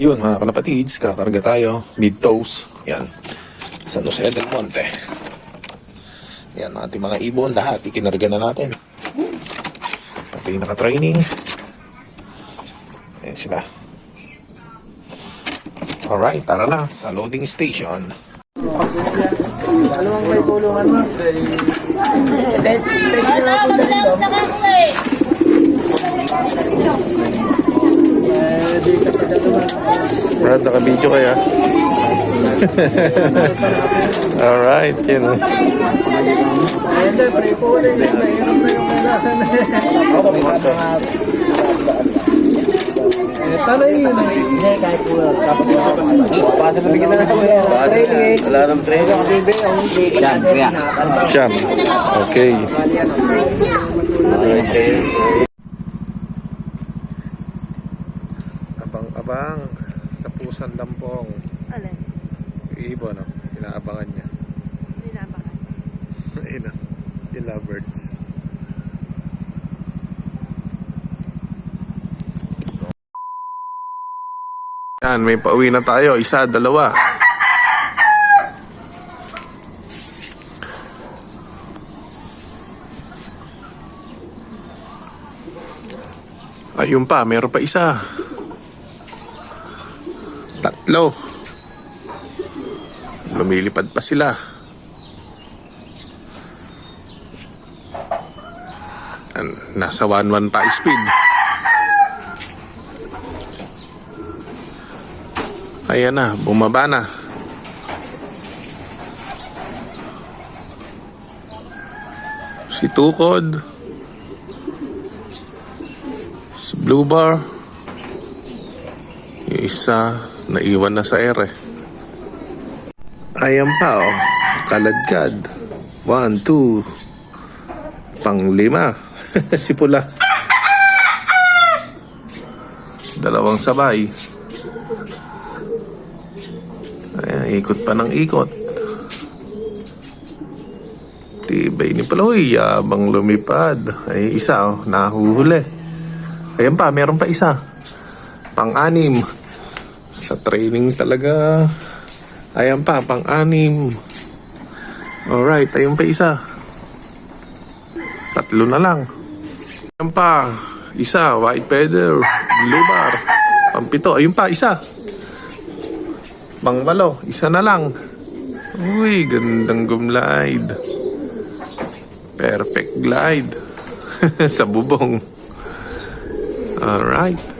Yun mga kalapatids, kakarga tayo. Mid-toes. Yan. San Jose del Monte. Yan, ating mga ibon. Lahat ikinarga na natin. Pati naka-training. Ayan sila. Alright, tara na sa loading station. Ano ang may tulungan mo? Madalaos na ako eh. Eh, di ka pa naman. Brad, naka-video kaya? Alright, yun. talay yun. Hindi, kahit po. Pasa na bigyan na ako. Wala nang training. Yan, yan. Siyam. Okay. Abang-abang sa pusan lampong. Alin? Ibon, no? Inaabangan niya. Hindi na baka. Ayun, no? Yung lovebirds. Yan, may pauwi na tayo. Isa, dalawa. Ayun pa, meron pa isa. Tatlo. Lumilipad pa sila. Nasa 1-1 pa speed. Ayan na, bumaba na. Si Tukod. Si Blue Bar. Yung isa, naiwan na sa ere. Ayan pa, oh. Kaladkad. One, two. Pang lima. si Pula. Dalawang sabay. Ayan, ikot pa ng ikot. Tibay ni Paloy, yabang lumipad. Ay, isa, oh, nahuhuli. Ayan pa, meron pa isa. Pang-anim. Sa training talaga. Ayan pa, pang-anim. Alright, ayun pa isa. Tatlo na lang. Ayan pa, isa, white feather, blue bar. Pampito, ayun pa, isa. Bangwalo, isa na lang. Uy, gandang gumlide. Perfect glide. Sa bubong. Alright.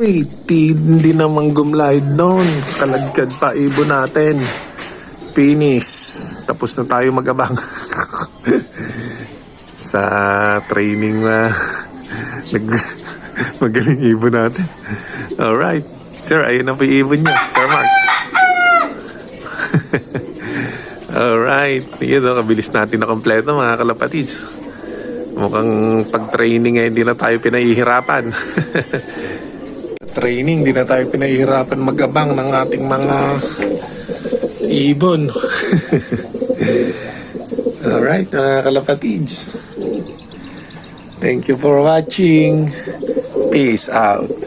Ti- hindi naman gumlide noon. Kalagkad pa ibon natin. Finish. Tapos na tayo magabang. Sa training na nag magaling ibon natin. Alright. Sir, ayun na po yung ibon niya. Sir Mark. Alright. Yun o, kabilis natin na kompleto mga kalapatids. Mukhang pag-training ay hindi na tayo pinahihirapan. Training, hindi na tayo pinahihirapan magabang ng ating mga ibon. Alright, mga kalapatids. Thank you for watching. Peace out.